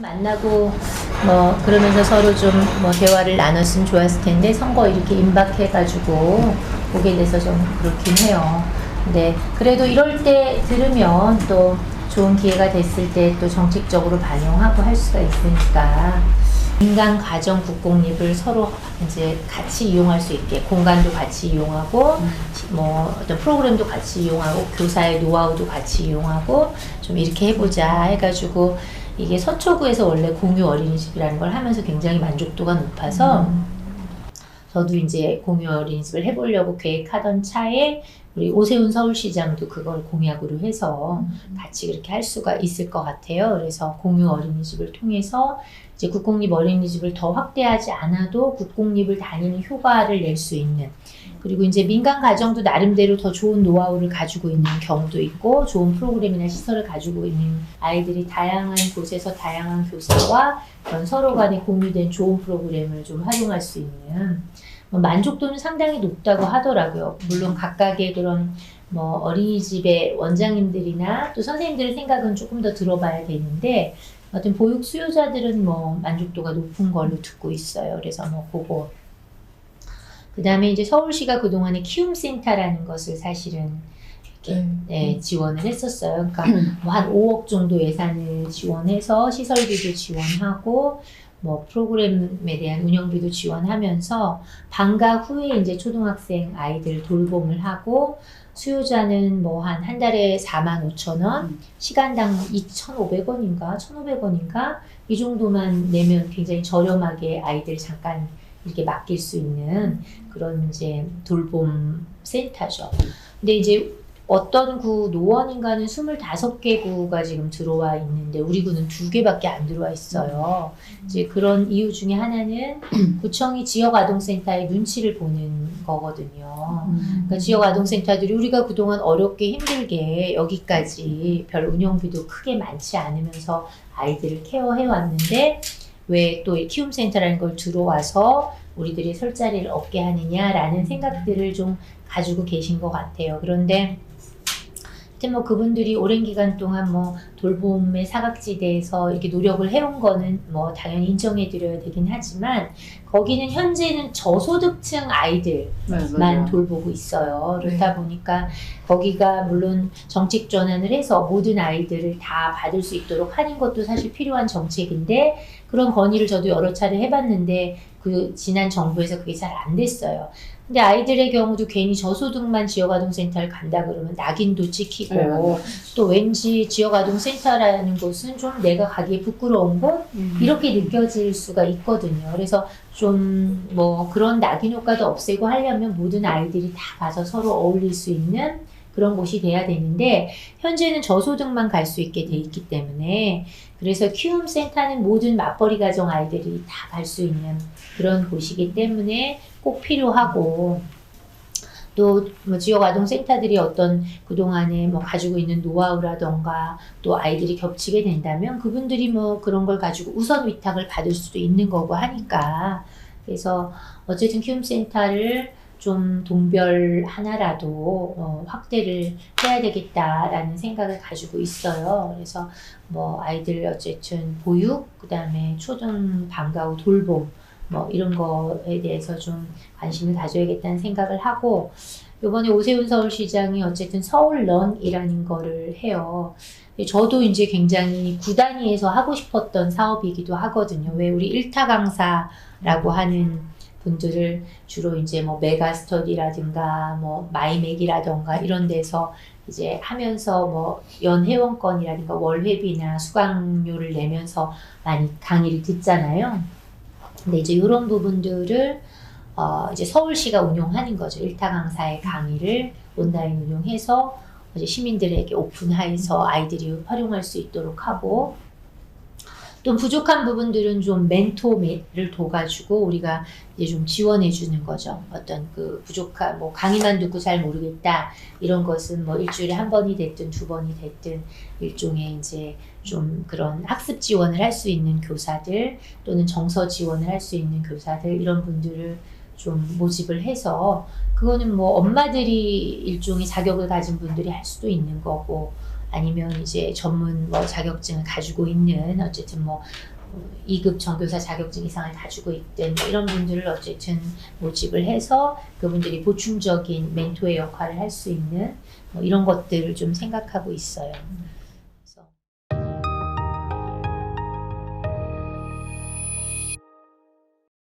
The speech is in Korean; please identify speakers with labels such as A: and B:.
A: 만나고 뭐 그러면서 서로 좀 뭐 대화를 나눴으면 좋았을 텐데 선거 이렇게 임박해가지고 보게 돼서 좀 그렇긴 해요. 근데 그래도 이럴 때 들으면 또 좋은 기회가 됐을 때 또 정책적으로 반영하고 할 수가 있으니까 인간 가정 국공립을 서로 이제 같이 이용할 수 있게 공간도 같이 이용하고 뭐 어떤 프로그램도 같이 이용하고 교사의 노하우도 같이 이용하고 좀 이렇게 해보자 해가지고 이게 서초구에서 원래 공유 어린이집이라는 걸 하면서 굉장히 만족도가 높아서 저도 이제 공유 어린이집을 해보려고 계획하던 차에 우리 오세훈 서울시장도 그걸 공약으로 해서 같이 그렇게 할 수가 있을 것 같아요. 그래서 공유 어린이집을 통해서 이제 국공립 어린이집을 더 확대하지 않아도 국공립을 다니는 효과를 낼 수 있는 그리고 이제 민간 가정도 나름대로 더 좋은 노하우를 가지고 있는 경우도 있고 좋은 프로그램이나 시설을 가지고 있는 아이들이 다양한 곳에서 다양한 교사와 그런 서로 간에 공유된 좋은 프로그램을 좀 활용할 수 있는 뭐 만족도는 상당히 높다고 하더라고요. 물론 각각의 그런 뭐 어린이집의 원장님들이나 또 선생님들의 생각은 조금 더 들어봐야 되는데 어떤 보육 수요자들은 뭐 만족도가 높은 걸로 듣고 있어요. 그래서 뭐 그거 그 다음에 이제 서울시가 그동안에 키움센터라는 것을 사실은 이렇게 네, 지원을 했었어요. 그러니까 뭐 한 5억 정도 예산을 지원해서 시설비도 지원하고 뭐 프로그램에 대한 운영비도 지원하면서 방과 후에 이제 초등학생 아이들 돌봄을 하고 수요자는 뭐 한 한 달에 4만 5천 원, 시간당 2,500원인가 1,500원인가 이 정도만 내면 굉장히 저렴하게 아이들 잠깐 이렇게 맡길 수 있는 그런 이제 돌봄 센터죠. 근데 이제 어떤 구 노원인가는 25개 구가 지금 들어와 있는데 우리 구는 두 개밖에 안 들어와 있어요. 이제 그런 이유 중에 하나는 구청이 지역 아동센터의 눈치를 보는 거거든요. 그러니까 지역 아동센터들이 우리가 그동안 어렵게 힘들게 여기까지 별 운영비도 크게 많지 않으면서 아이들을 케어해 왔는데 왜 또 키움센터라는 걸 들어와서 우리들이 설 자리를 얻게 하느냐라는 생각들을 좀 가지고 계신 것 같아요. 그런데 하여튼 뭐 그분들이 오랜 기간 동안 뭐 돌봄의 사각지대에서 이렇게 노력을 해온 거는 뭐 당연히 인정해 드려야 되긴 하지만 거기는 현재는 저소득층 아이들 만 돌보고 있어요. 그렇다 보니까 거기가 물론 정책 전환을 해서 모든 아이들을 다 받을 수 있도록 하는 것도 사실 필요한 정책인데 그런 건의를 저도 여러 차례 해봤는데 그 지난 정부에서 그게 잘 안 됐어요. 근데 아이들의 경우도 괜히 저소득만 지역아동센터를 간다 그러면 낙인도 찍히고
B: 네.
A: 또 왠지 지역아동센터라는 곳은 좀 내가 가기에 부끄러운 곳 이렇게 느껴질 수가 있거든요. 그래서 좀 뭐 그런 낙인 효과도 없애고 하려면 모든 아이들이 다 가서 서로 어울릴 수 있는 그런 곳이 돼야 되는데 현재는 저소득만 갈 수 있게 돼 있기 때문에 그래서 키움 센터는 모든 맞벌이 가정 아이들이 다 갈 수 있는 그런 곳이기 때문에 꼭 필요하고 또 뭐 지역 아동 센터들이 어떤 그동안에 뭐 가지고 있는 노하우라던가 또 아이들이 겹치게 된다면 그분들이 뭐 그런 걸 가지고 우선 위탁을 받을 수도 있는 거고 하니까. 그래서 어쨌든 키움 센터를 좀 동별 하나라도 어, 확대를 해야 되겠다라는 생각을 가지고 있어요. 그래서 뭐 아이들 어쨌든 보육, 그 다음에 초등 방과 후 돌봄 뭐 이런 거에 대해서 좀 관심을 가져야겠다는 생각을 하고 이번에 오세훈 서울시장이 어쨌든 서울런이라는 거를 해요. 저도 이제 굉장히 구 단위에서 하고 싶었던 사업이기도 하거든요. 왜 우리 일타 강사라고 하는 분들을 주로 이제 뭐 메가 스터디라든가 뭐 마이맥이라든가 이런 데서 이제 하면서 뭐 연회원권이라든가 월회비나 수강료를 내면서 많이 강의를 듣잖아요. 근데 이제 이런 부분들을 어 이제 서울시가 운영하는 거죠. 일타 강사의 강의를 온라인 운영해서 이제 시민들에게 오픈해서 아이들이 활용할 수 있도록 하고 또 부족한 부분들은 좀 멘토를 둬가지고 우리가 이제 좀 지원해 주는 거죠. 어떤 그 부족한 뭐 강의만 듣고 잘 모르겠다 이런 것은 뭐 일주일에 한 번이 됐든 두 번이 됐든 일종의 이제 좀 그런 학습 지원을 할 수 있는 교사들 또는 정서 지원을 할 수 있는 교사들 이런 분들을 좀 모집을 해서 그거는 뭐 엄마들이 일종의 자격을 가진 분들이 할 수도 있는 거고 아니면 이제 전문 뭐 자격증을 가지고 있는 어쨌든 뭐 2급 전교사 자격증 이상을 가지고 있든 뭐 이런 분들을 어쨌든 모집을 해서 그분들이 보충적인 멘토의 역할을 할 수 있는 뭐 이런 것들을 좀 생각하고 있어요.